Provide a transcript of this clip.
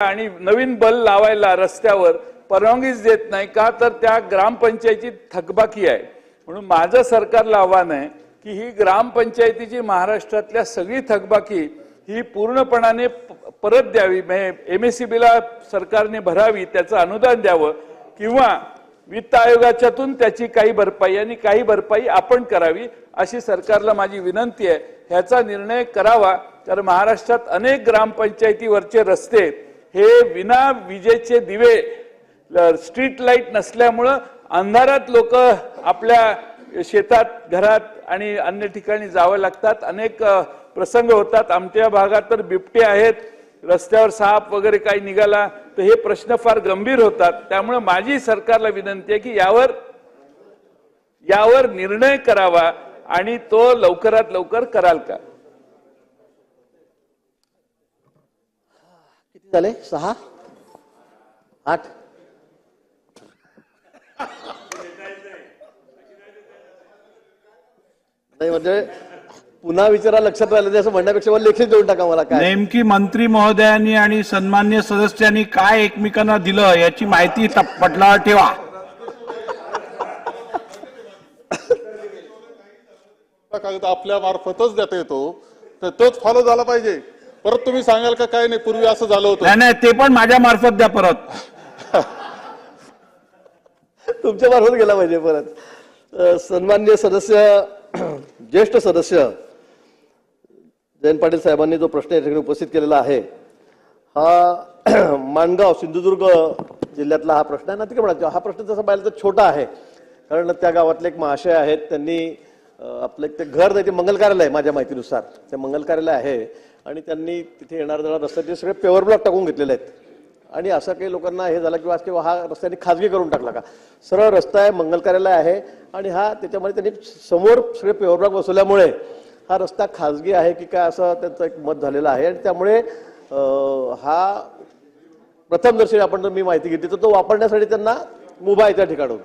आणि नवीन बल लावायला रस्त्यावर परवानगीच देत नाही का तर त्या ग्रामपंचायतीची थकबाकी आहे. म्हणून माझं सरकारला आव्हान आहे की ही ग्रामपंचायतीची महाराष्ट्रातल्या सगळी थकबाकी ही पूर्णपणाने परत द्यावी. एम एस सी बीला सरकारने भरावी त्याचं अनुदान द्यावं किंवा वित्त आयोगाच्यातून त्याची काही भरपाई आणि काही भरपाई आपण करावी अशी सरकारला माझी विनंती आहे. ह्याचा निर्णय करावा तर महाराष्ट्रात अनेक ग्रामपंचायतीवरचे रस्ते हे विना विजेचे दिवे स्ट्रीट लाइट नसल्यामुळं अंधारात लोक आपल्या शेतात घरात आणि अन्य ठिकाणी जावं लागतात. अनेक प्रसंग होतात. आमच्या भागात तर बिबटे आहेत. रस्त्यावर साप वगैरे काही निघाला तर हे प्रश्न फार गंभीर होतात. त्यामुळे माझी सरकारला विनंती आहे की यावर यावर निर्णय करावा आणि तो लवकरात लवकर कराल का? किती झाले? सहा? आठ? नाही म्हणजे पुन्हा विचारा लक्षात राहिलं असं म्हणण्यापेक्षा मला लेखीत देऊन टाका मला काय. नेमकी मंत्री महोदयांनी आणि सन्मान्य सदस्यांनी काय एकमेकांना दिलं याची माहिती पटलावर ठेवा. कागद आपल्या मार्फतच देता येतो. तर तोच फॉलो झाला पाहिजे. परत तुम्ही सांगाल का काय नाही? पूर्वी असं झालं होतं. नाही नाही ते पण माझ्या मार्फत द्या परत. तुमच्या मार्फत गेला पाहिजे परत. अ, सन्मान्य सदस्य ज्येष्ठ सदस्य जयंत पाटील साहेबांनी जो प्रश्न या ठिकाणी उपस्थित केलेला आहे हा माणगाव सिंधुदुर्ग जिल्ह्यातला हा प्रश्न आहे. ना तिकडे म्हणा हा प्रश्न तसा पाहिलं तर छोटा आहे. कारण त्या गावातले एक महाशय आहेत. त्यांनी आपलं एक ते घर नाही ते मंगल कार्यालय आहे माझ्या माहितीनुसार. ते मंगल कार्यालय आहे आणि त्यांनी तिथे येणार जाणार रस्त्याचे सगळे पेवर ब्लॉक टाकून घेतलेले आहेत. आणि असं काही लोकांना हे झालं किंवा किंवा हा रस्त्याने खाजगी करून टाकला का? सरळ रस्ता आहे मंगल कार्यालय आहे आणि हा त्याच्यामध्ये त्यांनी समोर सगळे पेवर ब्लॉक बसवल्यामुळे हा रस्ता खाजगी आहे की काय असं त्यांचं एक मत झालेलं आहे. आणि त्यामुळे हा प्रथमदर्शनी आपण जर मी माहिती घेतली तर तो वापरण्यासाठी त्यांना मुभा आहे त्या ठिकाणून